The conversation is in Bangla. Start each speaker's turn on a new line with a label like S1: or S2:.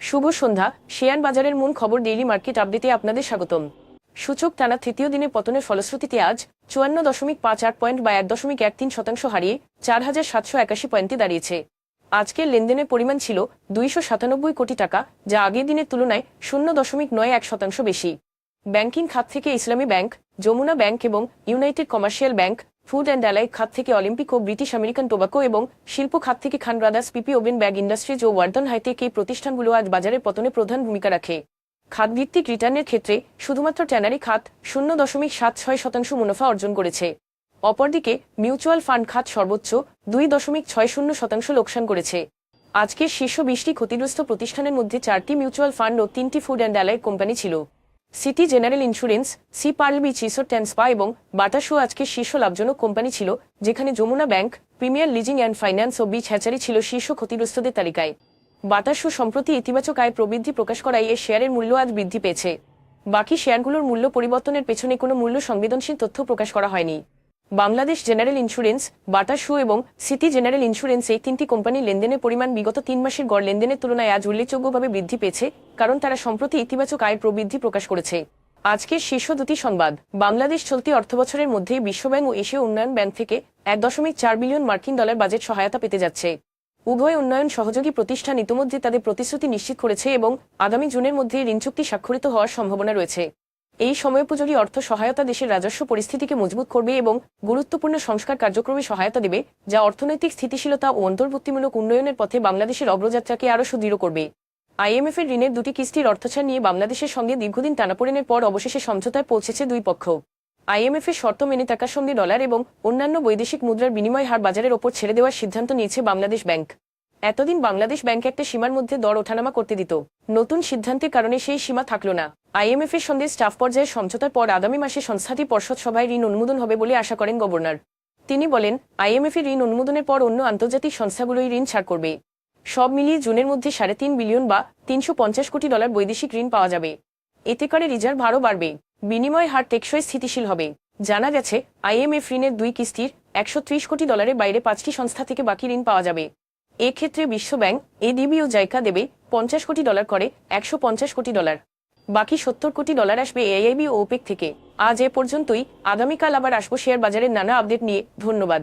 S1: শুভ সন্ধ্যা। শেয়ার বাজারের মূল খবর ডেইলি মার্কেট আপডেটে আপনাদের স্বাগতম। সূচক টানা তৃতীয় দিনে পতনের ফলশ্রুতিতে আজ চুয়ান্ন দশমিক পাঁচ আট পয়েন্ট বা এক দশমিক এক তিন শতাংশ হারিয়ে চার হাজার সাতশো একাশি পয়েন্টে দাঁড়িয়েছে। আজকের লেনদেনের পরিমাণ ছিল দুইশো সাতানব্বই কোটি টাকা, যা আগের দিনের তুলনায় শূন্য দশমিক নয় এক শতাংশ বেশি। ব্যাংকিং খাত থেকে ইসলামী ব্যাংক, যমুনা ব্যাংক এবং United Commercial bank food and allied খাত থেকে অলিম্পিক ও ব্রিটিশ আমেরিকান টোবাকো এবং শিল্প খাত থেকে Khan Brothers PP woven bag industries ও ওয়ার্দন হাইটেক এই প্রতিষ্ঠানগুলো আজ বাজারের পতনে প্রধান ভূমিকা রাখে। খাতভিত্তিক রিটার্নের ক্ষেত্রে শুধুমাত্র ট্যানারি খাত শূন্য দশমিক সাত ছয় শতাংশ মুনাফা অর্জন করেছে। অপরদিকে মিউচুয়াল ফান্ড খাত সর্বোচ্চ দুই দশমিক ছয় শূন্য শতাংশ লোকসান করেছে। আজকের শীর্ষ বিশটি ক্ষতিগ্রস্ত প্রতিষ্ঠানের মধ্যে চারটি মিউচুয়াল ফান্ড ও তিনটি ফুড অ্যান্ড অ্যালাই কোম্পানি ছিল। সিটি জেনারেল ইন্স্যুরেন্স, সি পার্লবি, চিসো ট্যান্সপা এবং বাতাসও আজকে শীর্ষ লাভজনক কোম্পানি ছিল, যেখানে Jamuna bank, premier leasing and finance O beach hatchery ছিল শীর্ষ ক্ষতিগ্রস্তদের তালিকায়। বাতাসও সম্প্রতি ইতিবাচক আয় প্রবৃদ্ধি প্রকাশ করায় এ শেয়ারের মূল্য আজ বৃদ্ধি পেয়েছে। বাকি শেয়ারগুলোর মূল্য পরিবর্তনের পেছনে কোনো মূল্য সংবেদনশীল তথ্য প্রকাশ করা হয়নি। বাংলাদেশ জেনারেল ইন্স্যুরেন্স বাটাসু এবং সিটি জেনারেল ইন্স্যুরেন্স এই তিনটি কোম্পানির লেনদেনের পরিমাণ বিগত তিন মাসের গড় লেনদেনের তুলনায় আজ উল্লেখযোগ্যভাবে বৃদ্ধি পেয়েছে, কারণ তারা সম্প্রতি ইতিবাচক আয় প্রবৃদ্ধি প্রকাশ করেছে। আজকের শীর্ষ দুটি সংবাদ, বাংলাদেশ চলতি অর্থবছরের মধ্যেই বিশ্বব্যাংক ও এশীয় উন্নয়ন ব্যাংক থেকে এক দশমিক চার বিলিয়ন মার্কিন ডলার বাজেট সহায়তা পেতে যাচ্ছে। উভয় উন্নয়ন সহযোগী প্রতিষ্ঠান ইতিমধ্যে তাদের প্রতিশ্রুতি নিশ্চিত করেছে এবং আগামী জুনের মধ্যে ঋণ চুক্তি স্বাক্ষরিত হওয়ার সম্ভাবনা রয়েছে। এই সময়োপযোগী অর্থ সহায়তা দেশের রাজস্ব পরিস্থিতিকে মজবুত করবে এবং গুরুত্বপূর্ণ সংস্কার কার্যক্রমে সহায়তা দেবে, যা অর্থনৈতিক স্থিতিশীলতা ও অন্তর্ভুক্তিমূলক উন্নয়নের পথে বাংলাদেশের অগ্রযাত্রাকে আরও সুদৃঢ় করবে। আইএমএফ এর ঋণের দুটি কিস্তির অর্থছাড় নিয়ে বাংলাদেশের সঙ্গে দীর্ঘদিন টানাপোড়েনের পর অবশেষে সমঝোতায় পৌঁছেছে দুই পক্ষ। আইএমএফ এর শর্ত মেনে টাকার সঙ্গে ডলার এবং অন্যান্য বৈদেশিক মুদ্রার বিনিময় হার বাজারের ওপর ছেড়ে দেওয়ার সিদ্ধান্ত নিয়েছে বাংলাদেশ ব্যাংক। এতদিন বাংলাদেশ ব্যাংক একটা সীমার মধ্যে দর ওঠানামা করতে দিত। নতুন সিদ্ধান্তের কারণে সেই সীমা থাকল না। আইএমএফ এর সঙ্গে স্টাফ পর্যায়ের সমঝোতার পর আগামী মাসে সংস্থাটি পর্ষদ সভায় ঋণ অনুমোদন হবে বলে আশা করেন গভর্নর। তিনি বলেন আইএমএফ এর ঋণ অনুমোদনের পর অন্য আন্তর্জাতিক সংস্থাগুলোই ঋণ ছাড় করবে। সব মিলিয়ে জুনের মধ্যে সাড়ে তিন বিলিয়ন বা তিনশো পঞ্চাশ কোটি ডলার বৈদেশিক ঋণ পাওয়া যাবে। এতে করে রিজার্ভ আরও বাড়বে। বিনিময় হার টেকসই স্থিতিশীল হবে। জানা গেছে, আইএমএফ ঋণের দুই কিস্তির একশো ত্রিশ কোটি ডলারের বাইরে পাঁচটি সংস্থা থেকে বাকি ঋণ পাওয়া যাবে। এক্ষেত্রে বিশ্বব্যাংক এডিবি ও জাইকা দেবে পঞ্চাশ কোটি ডলার করে একশো পঞ্চাশ কোটি ডলার। বাকি সত্তর কোটি ডলার আসবে এআইবি ও ওপেক থেকে। আজ এ পর্যন্তই। আগামীকাল আবার আসব শেয়ার বাজারের নানা আপডেট নিয়ে। ধন্যবাদ।